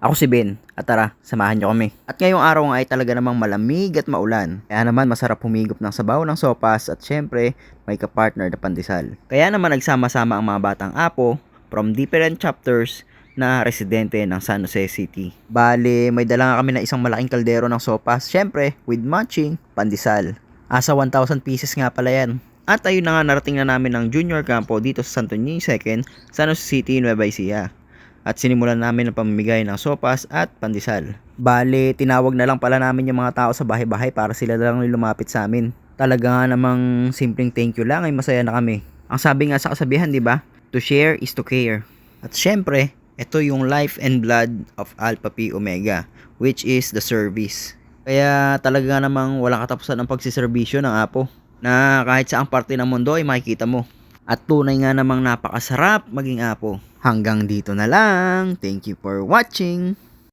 Ako si Ben at tara, samahan niyo kami. At ngayong araw nga ay talaga namang malamig at maulan. Kaya naman masarap humigop ng sabaw ng sopas at syempre may kapartner na pandesal. Kaya naman nagsama-sama ang mga batang apo from different chapters na residente ng San Jose City. Bale, may dala nga kami na isang malaking kaldero ng sopas, syempre with matching pandesal. Asa 1,000 pieces nga pala yan. At ayun na nga narating na namin ng junior campo dito sa Santo Niño 2nd, San Jose City, Nueva Ecija at sinimulan namin ang pamimigay ng sopas at pandesal. Bale, tinawag na lang pala namin yung mga tao sa bahay-bahay para sila lang lumapit sa amin. Talaga nga namang simpleng thank you lang ay masaya na kami. Ang sabi nga sa kasabihan, di ba? To share is to care. At syempre, ito yung life and blood of Alpha Pi Omega, which is the service. Kaya talaga namang walang katapusan ang pagsiservisyo ng Apo na kahit saang parte ng mundo ay makikita mo. At tunay nga namang napakasarap maging Apo. Hanggang dito na lang. Thank you for watching.